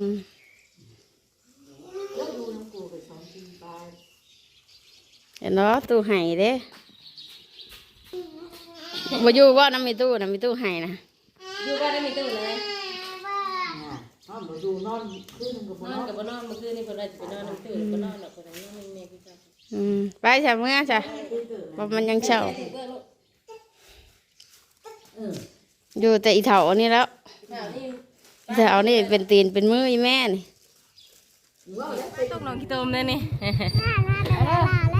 เห็นเนาะตู้ไห้เด้บ่อยู่บ่น้ำมีตู้น้ำมีตู้ไห้นะอยู่บ้านได้มีตู้เลยอ่านอนบ่ดูนอนคืนนึงก็บ่นนออนนกับบ่นอนเมื่อคืนนี่เพิ่นว่าจะไปนอนน้ำตื้นบ่นอนหรอกเพิ่นนอนแม่คือจังอืมไปจ้ะเมื่อจ้ะเพราะมันยังเช่าเบิ่งลูกเอออยู่แต่อีเถานี่แล้วข้าว นี่อีเถานี่เป็นตีนเป็นมืออีแม่นี่ต้องน้องขี้ตมเลยนี่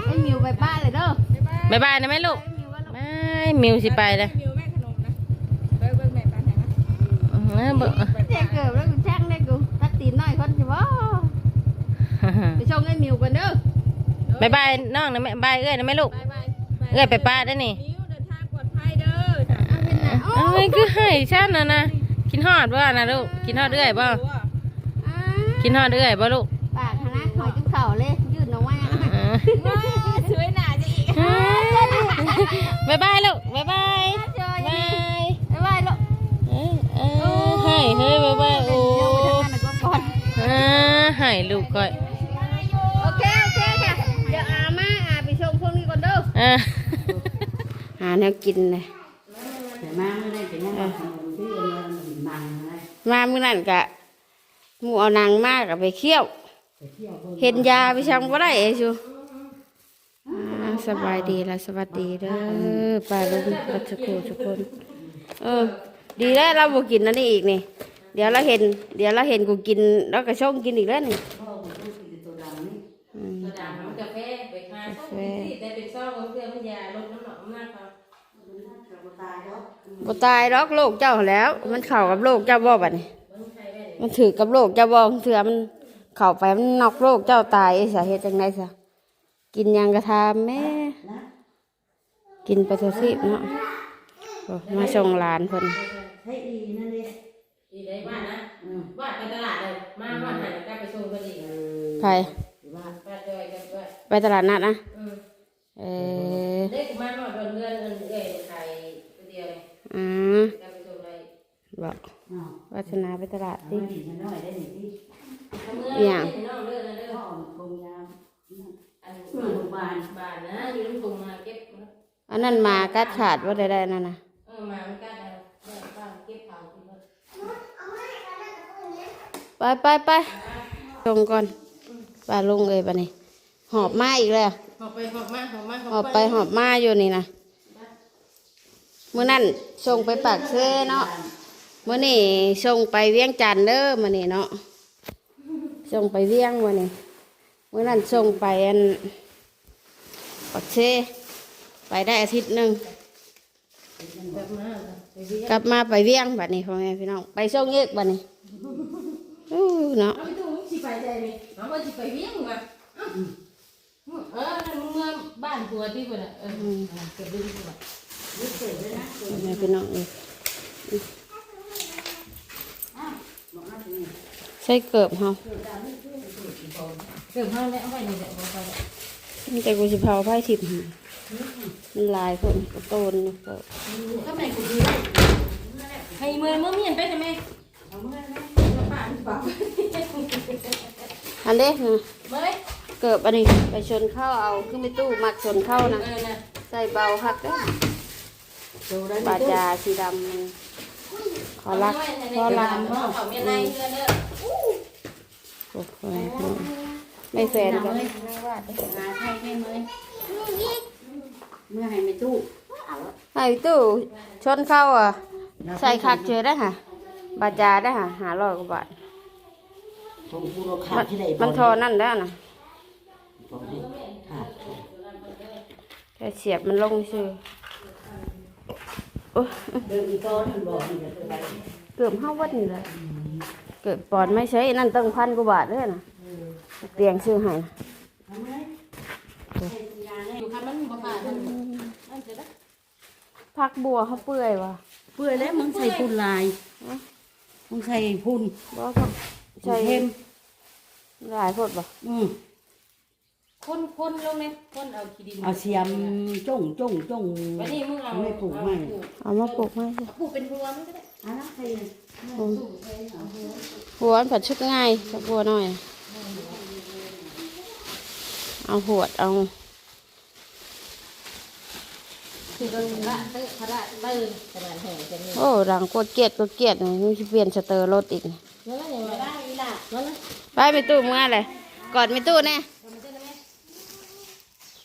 ให้มิวไปบ้านเลยเด้อบ๊ายบายนะแม่ลูกไม่มิวสิไปเลยมิวแม่ขนมนะไปเบิ่งแม่ปานไหนนะอื้อหือเบิ่งเด็กเกิดแล้วกูแช่งได้กูตัดตีนน้อยคนสิบ่ไปชงให้มิวกันเด้อบ๊ายบายน้องนะแม่บายเอ้ยนะแม่ลูกบายบายเอ้ยไปป้าได้อนี่มิวเดินทางปลอดภัยเด้อจ้ะเอ้ยคือให้ฉันน่ะนะ กินฮอดบ่นะลูก กินฮอดเอ้ยบ่กินฮอดเอ้ยบ่ลูกปากคณะคอยจุ๊บเข่าเลย ยืดน้องว่าอื้อว้าสวยหนาจะอีกบ๊ายบายลูกบ๊ายบายบายบ๊ายบายลูกเอ้ยเอ้ยให้เฮ้ยบ๊ายบายโอ้เดี๋ยวไปทำงานก่อนก่อนอ่าให้ลูกก่อยโอเคโอเคค่ะ เดี๋ยวอามาอาไปชงพวกนี้ก่อนเด้อ อ่า หาแนวกินเลยแต่มาไม่ได้เป็นยังไง มามื้อนั้นกะหมูเอานางมากกับไปเคี่ยวไปเที่ยวเบิ่งเห็นยาไปชังบ่ได้เอชูอ่าสบายดีละสวัสดีเด้อป้าลุงรัชกูทุกคน เออ ดีแล้วเราบ่กินอันนี้อีกนี่ เดี๋ยวเราเห็น เดี๋ยวเราเห็นกูกินแล้วก็ช่องกินอีกแล้วนี่พ่อมันต้องกินตัวดำนี่อืมกระดาษน้ำกาแฟไปคาส้มที่แต่เป็นซ่ บ่ตายหรอกโลกเจ้าหั้นแหล้ว มันเข้ากับโลกเจ้าบ่บัดนี้เบิ่งใครได้มันถือกับโลกเจ้าบ่เถื่อมันเข้าไปมันนอกโลกเจ้าตายสาเหตุจังไดซะกินหยังกระทาแม่นะกินไปเถอะสิเนาะโอ้มาส่งหลานเพิ่นให้อีนั่นเลยดีได้บ้านนะอืมบ้านไปตลาดเลยมาบ้านไหนก็ไปส่งพอดีเอไผอว่าบ้านจอยกันด้วยไปตลาดนัดนะอืมเออเด็กมาหน่อยโดนเงินเงินเอ้ยไข่คนเดียวเลย อืมก็ไปส่งเลยบอกเนาะวัฒนาไปตลาดเอาดิมาดิมันน้อยได้หนิที่ทำเงินให้น้องเด้อเด้อพ่อมันคงยามอันโรงพยาบาลบ้านนะอยู่น้ำพุงมาเก็บอันนั้นมากัดขาดว่าได้ได้นั่นนะเออมามันก็ได้บ้านเก็บเผาที่บ้านไปไปไปลงก่อนป้าลุงเลยปะนี่หอบมาอีกแล้วหอบไปหอบมาหอบมาหอบไปหอบมาอยู่นี่นะ มื้อนั้นส่งไปปากเซ่เนาะมื้อนี้ส่งไปเวียงจันทน์เด้อมื้อนี้เนาะส่งไปเวียงมื้อนี้มื้อนั้นส่งไปอันปากเซ่ไปได้อาทิตย์หนึงแบบมาไปเรียนกลับมาไปเวียงบัดนี้พ่อแม่พี่น้องไปส่งเยกบัดนี้อู้เนาะเอาไปตู้มึงสิไปใจนี่เอาไปสิไปเวียงว่ะเอ้าเออนั่นมึงมาบ้านผัวที่พุ่นน่ะเออเก็บดึงพุ่นน่ะนี่เสร็จแล้วนะพ่อ แม่พี่น้องเอใส่เกิบเฮาเก็บเฮาแล้วเอาไว้นี่แหละบ่ไปแล้วมีแต่กูสิเผาไผ่ทิพย์ให้มันลายคนกระโตนเกิบก็แม่กูดีให้เมือมือเมียนไปใช่ไมเอาเมื่อนะป่านป่าอันเด้นะเมื่อบอันนี้ไปชนเข้าเอาขึ้นไปตู้มัดชนเข้านะใส่เบาหักเด้อดูได้บาจาสีดำมันขอรักขอรักเอาเมียในเด้อเด้อโอ้โหไม่แฟนกันไม่ว่าจะหาใครให้ไหมเมื่อให้ไม่ตู้ไอ้ตู้ชนเข้าอะ ใส่คักเจอได้ค่ะบาจาได้ค่ะหาร้อยกว่าบาทผมพูดว่าขามัดนที่ไหนมันทอนั่นแล้วนะบอกดิขาดแค่เสียบมันลงชื่อโอ้ย เดินอีกก้อนมันบอกนี่จะไปเกือบห้าวัดนี่เลยเกิดปอนไม่ใช่นั่นตั้งพันกว่าบาทเลยนะเตียงซื้อให้นะทำไมอยู่คันมันบ่ขาดนั่นนั่นจะได้พักบัวเขาเปื่อยวะเปื่อยแล้วมึงใส่พุ่นลายมึงใส่พุ่นบ่พักใช่เข้มหลายพดบ่อืม คนคนลงเลยคนเอาขี้ดินเอาเสียมจ้งจ้งจ้งวันนี้มึงเอาไม่ปลูกไม่เอามาปลูกไม้สิเอาปลูกเป็นบัวมันก็ได้อันนั้นใครหัวมันผัดชุดง่ายสักบัวหน่อย เอาหวดเอาคือเราละเตอะพระเตื่นขนาดแห่จะมีโอ้ดังกดเกลียดกดเกลียดนี่มันจะเปลี่ยนสเตอร์รถอีกแล้วก็ยังไงได้อีหล่ะแล้วนะไปไปตู้เมื่อไรกอดไปตู้แน่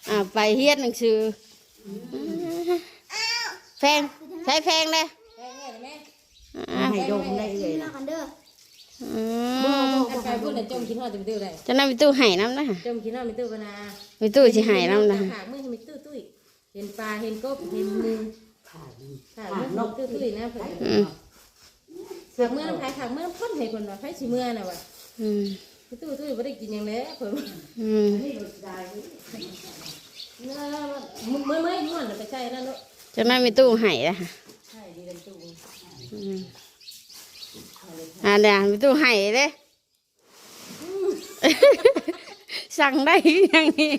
อ่าไปเฮียนหนังสือแพงใช้แพงเลยแม่แม่แม่อ่าให้ดมได้เลยนะอืมอันไปพูดน่ะจมคิดฮอดจะไปตื้อได้จะนั่งไปตู้ไห้น้ำนะจมคิดฮอดไปตื้อปนาไปตู้สิไห้น้ำนะหากมือให้มีตื้อตุ้ยเห็นปลาเห็นกบเห็นมือขาดหากมือตื้อตุ้ยนะเพิ่นอืมหากมือน้ำไผ่หากมือน้ำพ่นให้คนว่าไผ่สิมือน่ะว่ะอืมตื้อตุ้ยบ่ได้กินหยังแล้วเพิ่นอืม นี่รถได้เมื่อเมื่อเมื่อม่วนไปใช่นั่นเนาะจะนั่งไปตู้ไห้ละใช่ดีกันตู้อ่าเดี๋ยวไปตู้ไห้เลยสั่งได้อยังนี่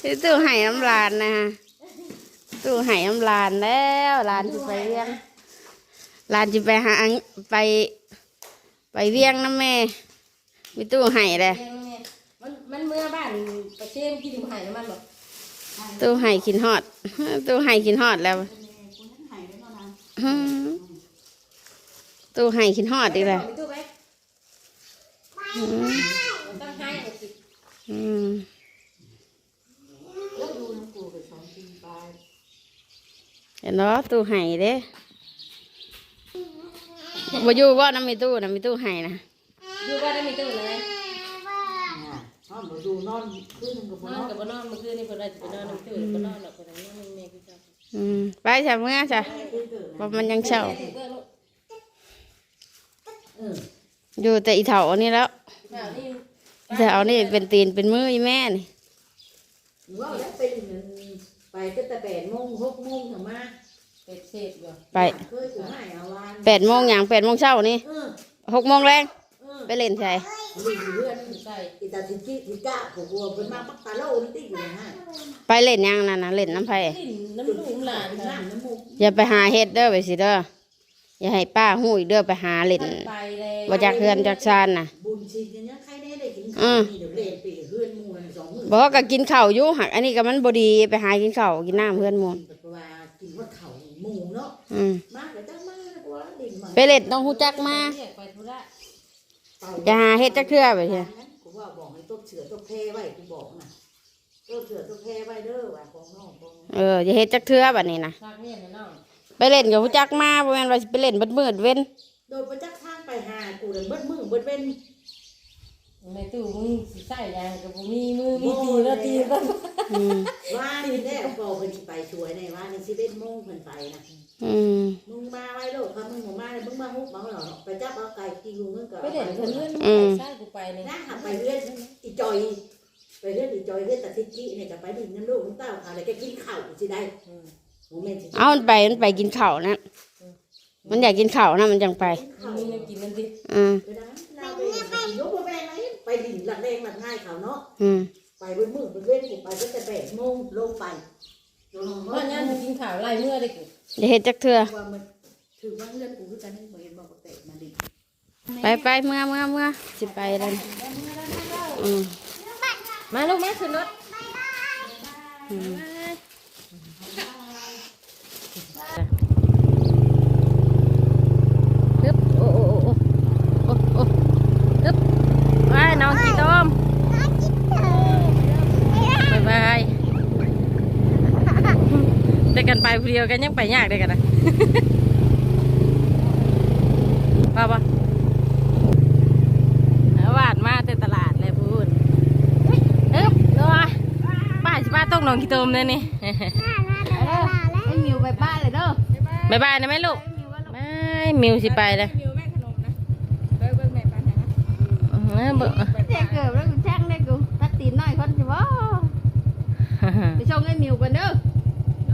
ไปตู้ไห้น้ำลานนะตู้ไห้น้ำลานแล้วลานจะไปเลี้ยงลานจะไปหาไป ไปเวียงน้ำแม่ไปตู้ไห้เลย มันเมื่อบ้านประเทศกินหายน้ำมันบ่ตู้ไห้กินฮอด ตู้ไห้กินฮอดแล้วอืมตู้ไห้กินฮอดอีกแล้วไปตู้ไปอืมต้องให้สิอืมแล้วดูน้ำกูไปสองปีไปเห็นเนาะตู้ไห้เด้บ่อยู่ว่าน้ำมีตู้น้ำมีตู้ไห้นะอยู่บ้านได้มีตู้เลย นอนดูนอนขึ้นกับนนออนนกับบ่นอนเมื่อคืนนี่เพิ่นได้ไปนอนน้ำตู้บ่นอนหรอกเพิ่นนอนแม่คือจังอืมไปใช่เมื่อใช่เพราะมันยังเช่าเอออยู่แต่อีเถาอันนี้แล้วข่าวนี่อีเถานี่เป็นตีนเป็นมืออีแม่นี่หรือว่าแล้วเป็นไปก็แต่แปดโมงหกโมงถึงมาเป็ดเศษอยู่ไปเคยกูให้เอาวันแปดโมงอย่างแปดโมงเช้านี่เออหกโมงแรงเออ ไปเล่นใช่ดูเพื่อนใส่อีตาทิจิทิจ้าผมกลัวเป็นมาปักตาโลนี่ติอยู่นะฮะไปเล่นยังนั่นนะเล่นน้ำไผ่ลิ้นน้ำลูกหลานน้ำน้ำมูกอย่าไปหาเฮ็ดเด้อไปสิเด้ออย่าให้ป้าหูอีกเด้อไปหาเล่นไปเลยบ่จากเฮือนจากชานน่ะบุญชินกันยังใครได้ได้กินอืข้าวมนี่เดี๋ยวเล่นปีเฮือนมูนสองมือบอกก็กินข้าวอยู่หักอันนี้ก็มันบ่ดีไปหากินข้าวกินน้ำเพื่อนหมูลกินแบบว่ากินว่าเขาหมูเนาะอืมมากเลยจ้ามาแล้วว่าดิ่งมาไปเล่นต้องฮู้จักมา เรียกไปธุระอย่าหาเฮ็ดจักเทื่อไปเถอะกูว่าบอกให้ต้นเสือต้นแพรไว้กูบอกนะต้นเสือต้นแพรไว้เด้อว่าของน้องของเอออย่าเฮ็ดจักเทื่อบัดนี้นะซักเนี่ยนะน้องไปเล่นกับฮู้จักมาบ่แม่นว่าสิไปเล่นเบิดมืดเว้นโดยประจักษ์ทางไปหากูเลยเบิดมือเบิดเป็นในตู้มึงสิใส่ยางกับบ่มีมือมีตีแล้วตีบ่ อืมว่านี่แน่พอเพิ่นสิไปช่วยในว่านี่สิเล่นโมงเพิ่นไปนะอืมมึงมาไว้โลกครับมึงบ่มาเลยมึงมาฮุบมาเหรอไปจับเอาไก่กินกูมึงก็ไปเด่นคนเลื่อนอืมใส่กูไปนี่นั่งหักไปเรื่อยอีจอยไปเรื่อยอีจอยเรื่อยแต่ทิจิเนี่ยจะไปดินน้ำลูกน้ำเต้าอะไรก็กินข้าวสิได้โมเมนต์เอามันไปมันไปกินข้าวนะมันอยากกินข้าวนะมันจังไปข้าวมีเงินกินนั่นดิอืมก็ได้เราไปยกมาแบ่งอะไรไปดินหลักแดงหลักง่ายเขาเนาะอืม ไปบนมือเป็นเว้นกูไปก็จะแปดโมงลงไปลงเพราะงั้นกินข้าวไล่เมื่อได้กูอย่าเห็นจักเถื่อว่ามันถือว่าเงื่อนกูคือกันเหมือนบอกเตะมาดิไปไปเมื่อเมื่อเมื่อสิไปแล้วอืมมาลูกมาขึ้นรถอืมฮึบโอ้โอ้โอ้โอ้โอ้ฮึบไปน้องกีต้มบายบายได้กันไป ผู้เดียวกันยังไปยากได้กันนะป่าปะหวานมาแต่ตลาดเลยพูดเอ๊บตัวป้าสิป้าต้องนองกีต้มเลยนี่ให้มิวไปบ้านเลยเด้อบายบายนะแม่ลูกไม่มิวสิไปเลยแม่ขนมนะเบิ้งเบิ้งแม่ปไหนนะอื้อเบิ่งเจ๊เกิดแล้วกูแช่งได้กูตัดตีนหน่อยคนสิบ่ไปชงให้มิวกันเด้อ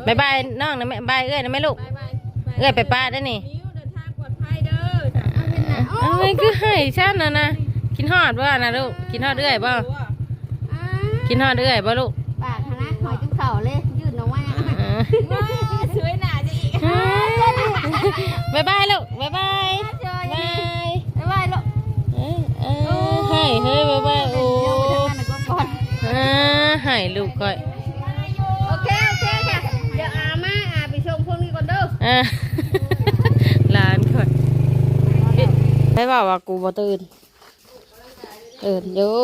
บายบายน้องนะแม่บายเอ้ยนะแม่ลูก บายบายเอ้ยไปป้าได้อนี่มิวเดินทางปลอดภัยเด้อจ้ะเอาเป็นหนาโอ้เอ้ยคือให้ฉันนะนะกินฮอดบ่นะลูกกินฮอดเอ้ยบ่อ้ากินฮอดเอื้อยบ่ลูกปากคณะหอยจุ๊บเข่าเลย ยืดออกมาเออสวยหนาจะอีกบายบายลูกบายบายเจอบายบ๊ายบายลูกเอ้ยเอ้ยให้เฮ้ยบายบายโอ้ เดี๋ยวไปทำงานก่อนก่อน อ่าให้ลูกก่อย หลานก่อยให้บอกว่ากูบ่ตื่นเอินอยู่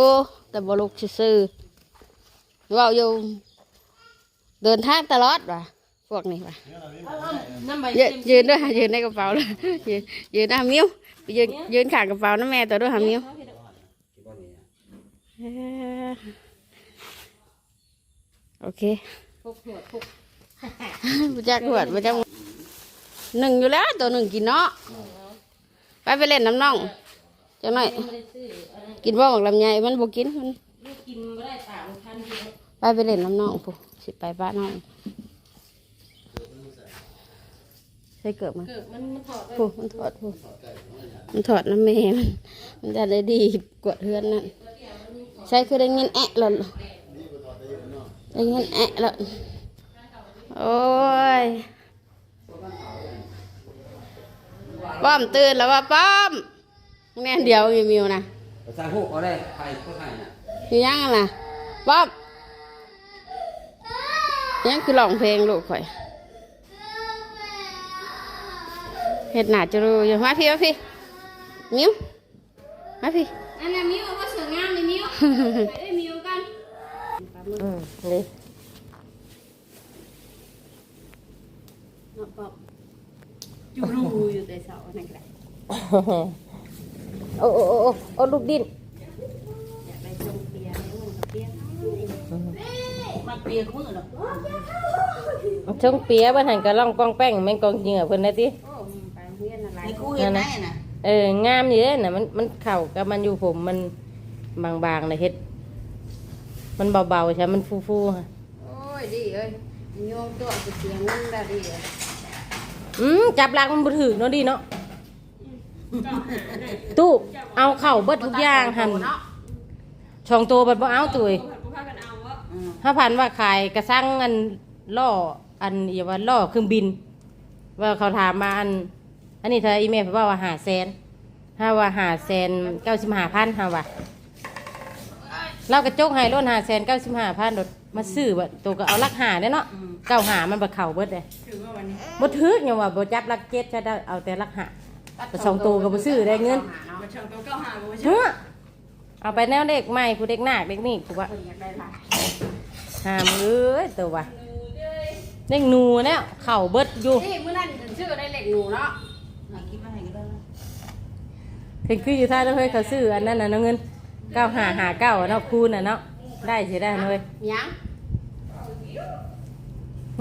แต่บ่ลุกซื่อๆเว่าอยู่เดินทางตลอดว่ะพวกนี้ว่ะน้ำใบยืนยืนด้วยค่ะยืนในกระเป๋าเลยยืนยืนหน้ามิ้วยืนยืนข้างกระเป๋าน้าแม่ตัวด้วยหามิ้วเอ้อโอเคพกหัวพกบุจักหวดบุจัก หนึ่งอยู่แล้วตัวหนึ่งกินเนาะไปไปเล่นน้ำน้องจังหน่อยไม่ได้ซื้ออันนั้นกินบ่ของลำไยมันบ่กินมันลูกกินไม่ได้ตามทันเดียวไปไปเล่นน้ำน้องผู้สิไปบ้านน้องใส่เกิดมันเกิดมันมันถอดได้ผู้มันถอดผู้มันถอดน้ำแม่มันมันจะได้ดีกว่าเพื่อนนั่นใช่คือได้เงินแอะแล้วได้เงินแอะแล้วโอ้ย ป้อมตื่นแล้วว่าป้อมแม่นเดียวมีมิวนะภาษาฮูกเขาได้ใครก็ใครน่ะมียังอะนะป้อมยังคือร้องเพลงลูกข่อยเห็ดหนาจะรู้อยู่มาพี่มาพี่มิวมาพี่อันนั้นมิวว่าสวยงามเลยมิวไปได้มิวกันอืมเลยเนาะป๊อบ อยู่รูอยู่แต่เสาอันนั่นแหละโอ้โอ้โอ้โอ้โอ้ลูกดิ้นอยากไปชมเปียร์แล้วมันก็เปียร์มาเปียกมือเนาะช่องเปียบ้านหันกระล่องกองแป้งแม่งกองเหงื่อเพิ่นได้ติโอ้ไปโรงเรียนอะไรในคู่เห็นไหมน่ะเอองามอยู่เด้น่ะมันมันเข้ากับมันอยู่ผมมันบางๆเลยเฮ็ด มันเบาๆใช่มันฟูๆค่ะโอ้ยดีเอ้ยโยมตัวไปเสียงนั่นได้ดีเลย อืมจับหลักมันบ่ถึกเนาะดีเนาะตู้เอาเข้าเบิดทุกอย่างหั่นช่องโตบัดบ่เอาตุ้ยห้าพันว่าขายกระซั่งอันล่ออันอย่าว่าล่อเครื่องบิน ว่าเขาถามมาอัน อันนี้เธออีเมลว่าว่าหาแสนห้าว่าหาแสนเก้าสิบห้าพันห้าว่าเรากระจกให้ล้นหาแสนเก้าสิบห้าพันดด มาซื้อบัดตัวก็เอาลักหาเด้เนาะเก้าหามันบัเข่าเบิดเลยถือว่าวันนี้บ่ถึกยังว่าบ่จับลักเจ็ดจะได้เอาแต่ลักหา ไปสองตัวก็บ่ซื้อได้เงินมาช่างตัวเก้าหาบ่ว่าเฮ้อเอาไปแนวเด็กใหม่ผู้เด็กหนักเด็กนี่กูว่าอยากได้หลายหามเอ้ยตัววะเด็กหนูเนี่ยเข่าเบิดอยู่นี่มื้อนั้นชื่อได้เหล็กหนูเนาะหาคิดมาให้ก็ได้นะถึงคืออยู่ท่าแล้วเฮ้ยเขาซื้ออันนั้นน่ะเนาะเงินเก้าหาหาเก้าเนาะคูณน่ะเนาะ ได้สิได้เลยยัง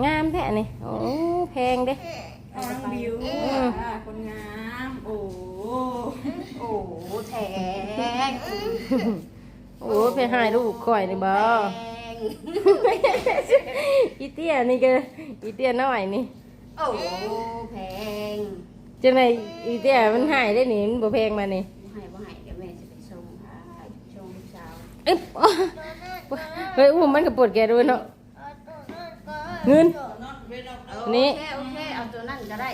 งามแท้นี่โอ้แพงเด้ทางบิวอืมอ่าคนงามโอ้โอ้โหแทงโอ้ไปหายลูกก่อยนี่บ่แทงอีเตี้ยนี่ก็อีเตี้ยน้อยนี่โอ้โหแพงจังไดอีเตี้ยมันหายได้นี่มันบ่แพงมานี่บ่ให้บ่ให้เดี๋ยวแม่จะไปส่งค่ะชงลูกสาว เอ๊ะเฮ้ยอุ้มมันก็ปวดแกด้วยเนาะเงินนี่โอเคโอเคเอาตัวนั้นก็ได้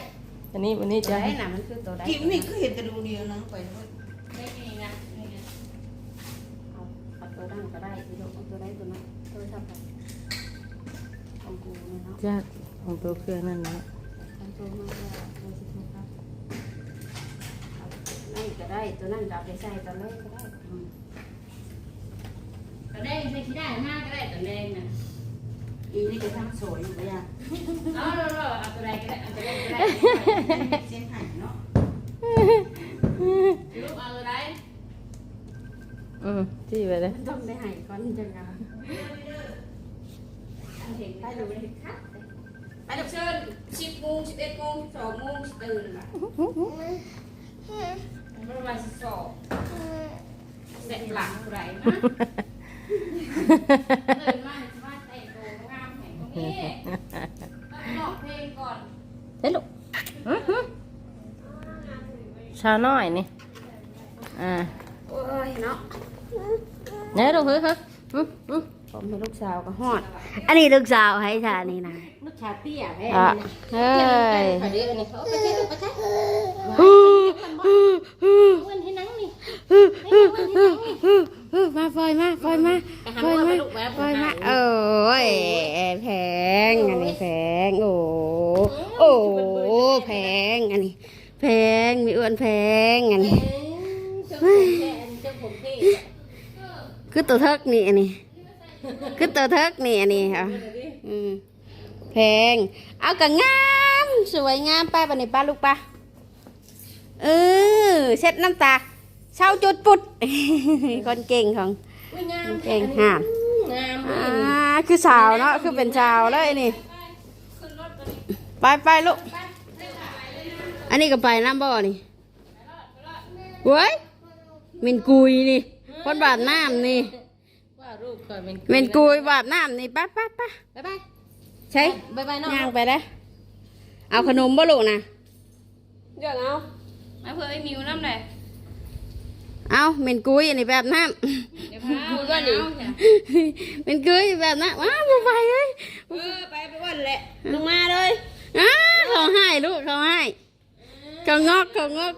อันนี้วันนี้ตัวจะไหนน่ะมันคือตัวใดกินนี่คือเห็นกระดูกเดียวนะไปเลยเอาเอาตัวนั้นก็ได้ที่ลูกเอาตัวใดตัวนั้นตัวชอบไปของกูเนี่ยเนาะจ้าของตัวเครื่องนั่นนะเอาตัวนั้นก็ได้ตัวสิบหกครับเอานั่นก็ได้ตัวนั้นก็เอาไปใส่ตัวนั้นก็ได้ อืมก็ได้ใช้ที่ได้ห้าก็ได้ตัวแดงน่ะอีนี่ก็ทำสวยอยู่ไปยังเอาเอาเอาเอาตัวใดก็ได้เอาตัวใดก็ได้เส้นหันเนาะลูกเอาตัวใดอืมที่ไปเลยมันต้องได้ให้ก่อนจังงามเห็นได้ดูได้คัดไปดับเชิญสิบโมงสิบเอ็ดโมงสองโมงตื่นละประมาณสิบสองเสร็จหลังผู้ใดนะ ตื่นมาสบายแต่งตัวงามแห่งตรงนี้ต้องร้องเพลงก่อนเฮ้ยลูกอื้อหือชาน้อยนี่ อ่าโอ้ยเนาะเนี่ยลูกเฮ้ยเฮ้ยอืมอืมผมให้ลูกสาวก็ฮอด อันนี้ลูกสาวให้ค่ะนี่นะลูกชาเตี้ยแม่อะเฮ้ยไปเดี๋ยวนี้เอาไปใช้ลูกไปใช้วันที่นั่งนี่ มาปล่อยมาปล่อยมาปล่อยมาปล่อยมาโอ้ยแพงอันนี้แพงโอ้โอ้แพงอันนี้ แพงมีอ้วนแพงอันนี้เจ้าผมแก่เจ้าผมพี่คือตัวเทิกนี่อันนี้คือตัวเทิกนี่อันนี้ค่ะอืมแพง เอากะงามสวยงามป้าบันนี้ป้าลูกป้าเออเช็ดน้ำตา เช้าจุดปุด คนเก่งของอุ้ยงามเก่งห่านงามอ่าคือสาวเนาะคือเป็นสาวเลยนี่ไปไปลูกอันนี้ก็ไปน้ำบ่อนี่เว้ยเมนกุยนี่คนบาดน้ำนี่ว่ารูปก่อนเป็นเมนกุยบาดน้ำนี่ไป้าป้าป้าบ๊ายบายใช่บ๊ายบายน้องย่างไปได้อเอาขนมบ่ลูกนะ เดี๋ยวเอา มาเพื่อไอ้มิวน้ำเลย เอาเมนกุยอันนี้แบบน้ำเดี๋ยวพาพูดว่าดิเมนกุยแบบน้ำว้าวบ่ไปเลยเออไปไปวันแหละลงมาเลยอ้าเขาให้ลูกเขาให้เขางอกเขางอก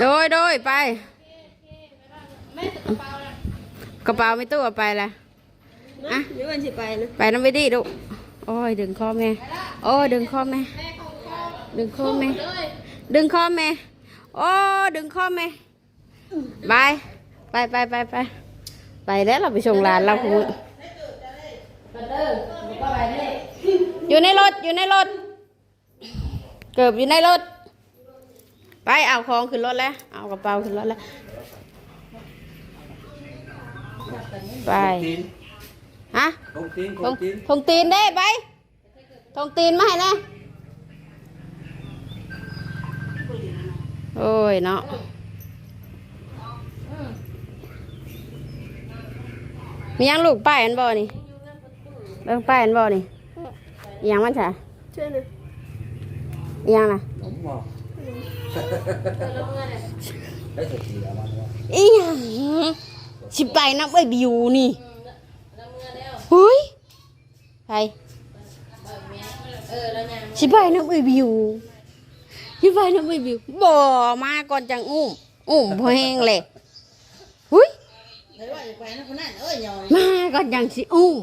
โดยโดยไปกระเป๋าไม่ตู้เอาไปละอะเดี๋ยววันสิไปนะไปน้ำไปดิลูกโอ้ยดึงคอแม่โอ้ยดึงคอแม่ดึงคอแม่ดึงคอแม่ โอ้ดึงคอแม่ไปไปไปไปไปไปแล้วเราไปส่งหลานเราคุณอยู่ในรถอยู่ในรถ เกือบอยู่ในรถ ไปเอาของขึ้นรถแล้ว เอากระเป๋าขึ้นรถแล้ว ไปตีนฮะตรงตีนทตรงงตีนทงตีนได้ไปทงตีนมาให้นะ โอ้ยเนาะมียังลูกป้ายอันบ่นี่เรื่องป้ายอันบ่นี่อิหยังมันใช่ช่วยหน่อยอิหยังนะผมบอกได้สติแล้วมันว่าอีหยังสิไปน้ำไอ้บิวนี่เฮ้ยไปเออแล้วงามสิไปน้ำไอ้บิว สิไปน้ำไอ้บิวบ่มาก่อนจังอุ้มอุ้มพอแห้งเลยเฮ้ยมาก่อนจังสิอุ้ม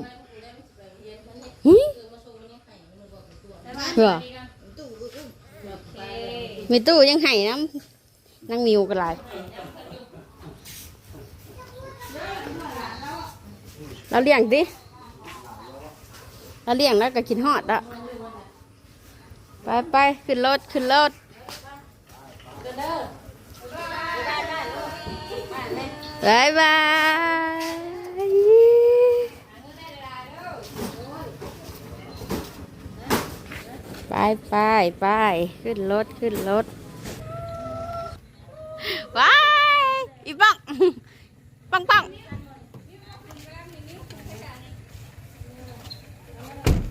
เฮ้ยเหรอมีตู้ยังไห้น้ำนั่งมิวกันหลยเราเลี้ยงดิเราเลี้ยงแล้วก็กินฮอดอะไปไปขึ้นรถขึ้นรถ บายบายไปไปไปขึ้นรถขึ้นรถว้ายอีปังปังปัง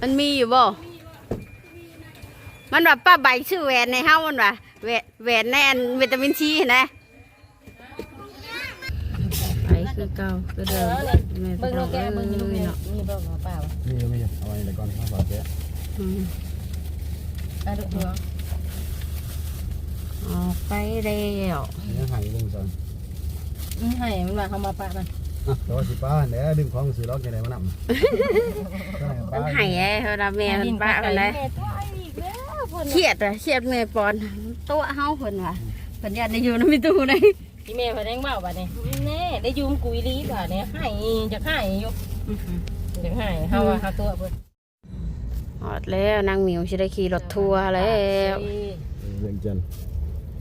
มันมีอยู่บ่ มันแบบป้าใบชื่อแหวนในเฮ้ามันว่า แหวนแหวนแน่นวิตามินซีนะไปคือเก่าคือเดิมแม่เบิ่งพี่น้โลองแกเบิ่งอยู่เอ้นี่ยเนาะนี่เบิ่งมาเปล่านี่ก็ไม่ใช่เอาไว้แต่ก่อนข้าวสารเจ๊อืมไปดูหัวออกไปแล้วนี่หายลงซอนอืมให้มันว่าเขามาปะมันอะรอสิป้าเดี๋ยวดึงของซื้อล็อกยังไงมานำมันไห้ไอ้เวลาแม่มันป้าอะไรแม่ตัวอีกแล้ว เพิ่นเครียดอะเครียดแม่ปอนตัวเฮาเพิ่นว่ะเพิ่นอยากได้อยู่น้ำมีตู้เลยที่แม่เพิ่นแดงเบาบัดนี้แน่ได้ยุมกุยลีบัดนี้ให้จะให้อยู่จะให้เฮาว่าเฮาตัวเพิ่นหอดแล้วนางหมิวสิได้ขี่รถทัวร์แล้วเรื่องจันทร์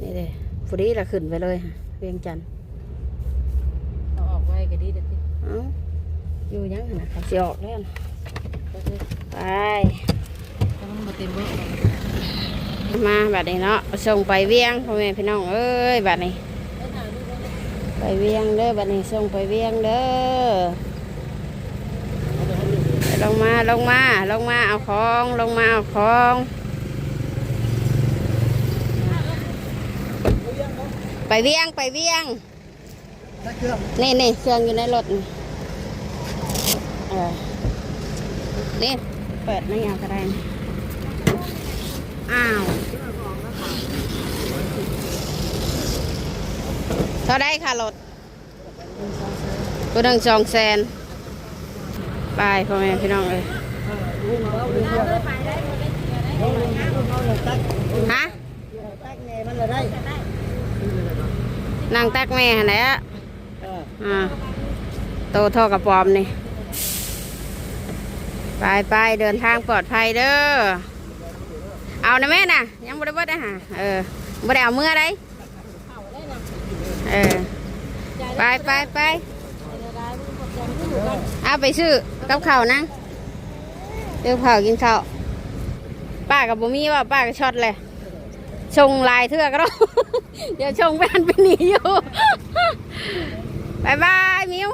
นี่เด้ฟุดีละขึ้นไปเลยค่ะเวียงจันทน์เอาออกไว้ก็ดีเด้อสิเอ้าอยู่ยังขนาดเขาสิออกแล้วนะไปถ้ามันบ่เต็มเบิด มาบัดนี้เนาะส่งไปเวียงพ่อแม่พี่น้องเอ้ยบัดนี้ ไปเวียงเด้อบัดนี้ส่งไปเวียงเด้อลงมาลงมาลงมาเอาของลงมาเอาของไปเวียงไปเวียงนี่นี่เครื่องอยู่ในรถนี่เปิดไม่ยาวก็ได้ อ้าว เท่าได้ค่ะรถตัวหนึ่งสองแสนไปพ่อแม่พี่น้องเลยฮะนั่งตักแม่ไหนอะอ่าโตเท่ากับปอมนี่ ไปไปเดินทางปลอดภัยเด้อ เอานะแม่น่ะ ยังบ่ได้เบิดนะฮะเออบ่ได้เอาเมื่อไดเออไปไปไปเอาไปซื้อกับข้าวนะเดี๋ยวข้าวกินข้าวป้ากับบ่มีว่าป้าก็ช็อตเลยชงลายเทือกก็ได้เดี๋ยวชงแป้นไปหนีอยู่บายบายมิว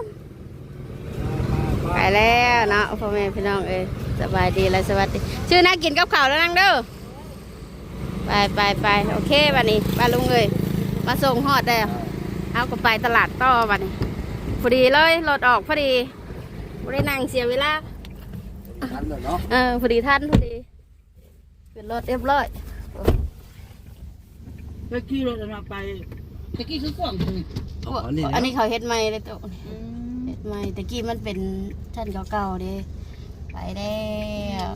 ไปแล้วเนาะพ่อแม่พี่น้องเอ้ยสบายดีและสวัสดี ชื่อนักกินกับข้าวแล้วนั่งเด้อ ไปไปไปโอเควันนี้ป้าลุงเอ้ยมาส่งฮอดได้วเอาก็ไปตลาดต่อวันนี้พอดีเลยรถออกพอดีไม่ได้นั่งเสียเวลาทันเลยเนาะเออพอดีท่านพอดีเป็นรถเรียบร้อยเมื่อกี้รถเราไปตะกี้คือกล่องนี่โอ้อันนี้เขาเฮ็ดใหม่เลยตัวเฮ็ดใหม่ตะกี้มันเป็นท่านเก่าๆเด้ไปแล้ว